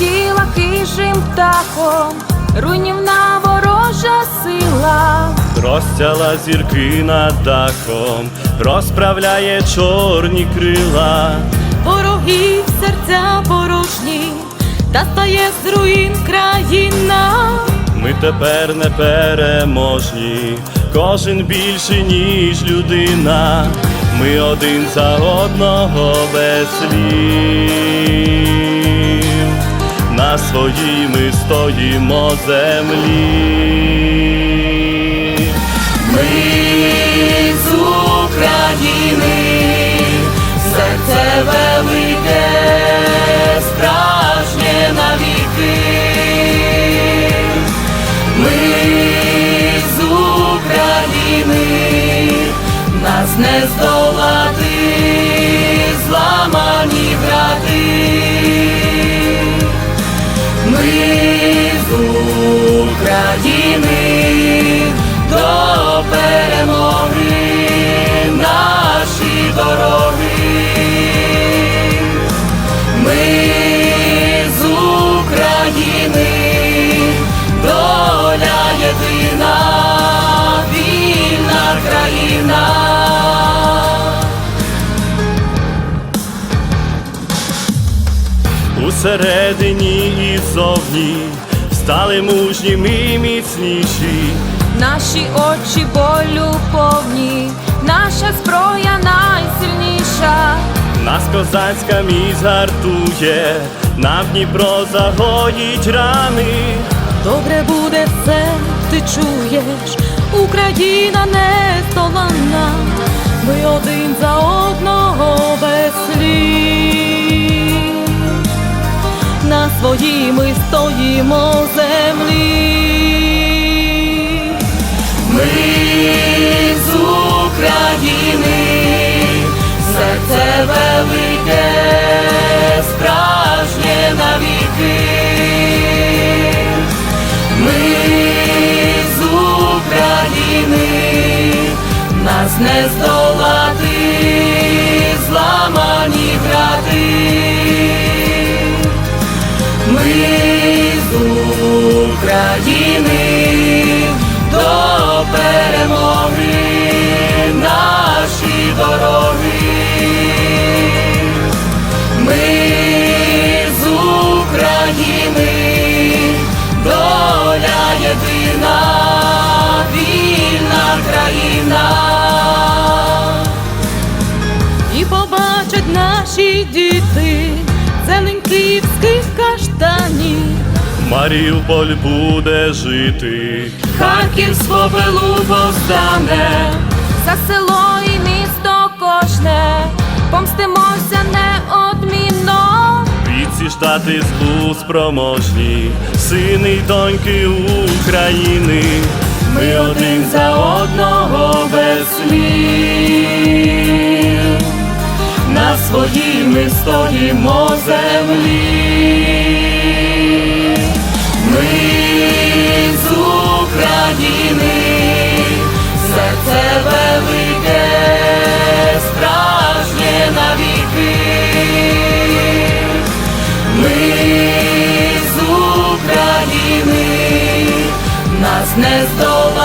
летіла хижим птахом, руйнівна ворожа сила. Розтяла зірки над дахом, розправляє чорні крила. Ворогів серця порожні, та стає з руїн країна. Ми тепер не переможні, кожен більше, ніж людина. Ми один за одного без слів. На своїй ми стоїмо землі. Ми з України, серце велике, справжнє навіки. Ми з України, нас не здолати, зламані брати. України до перемоги наші дороги. Ми з України, доля єдина, вільна країна. Усередині і зовні стали мужні ми міцніші. Наші очі болю повні, наша зброя найсильніша. Нас козацька міць гартує, нам Дніпро загоїть рани. Добре буде все, ти чуєш, Україна не здолана, ми один за одного своїй ми стоїмо землі. Ми з України, серце велике, справжнє навіки. Ми з України, нас не здолати, наші діти зелень київських каштанів. Маріуполь буде жити. Харків з повстане, за село і місто кожне, помстимося неодмінно. Віці штати злу спроможні, сини й доньки України. Ми один за одного без слів. Своїй ми стоїмо землі. Ми з України, серце велике, справжнє навіки. Ми з України, нас не здолати,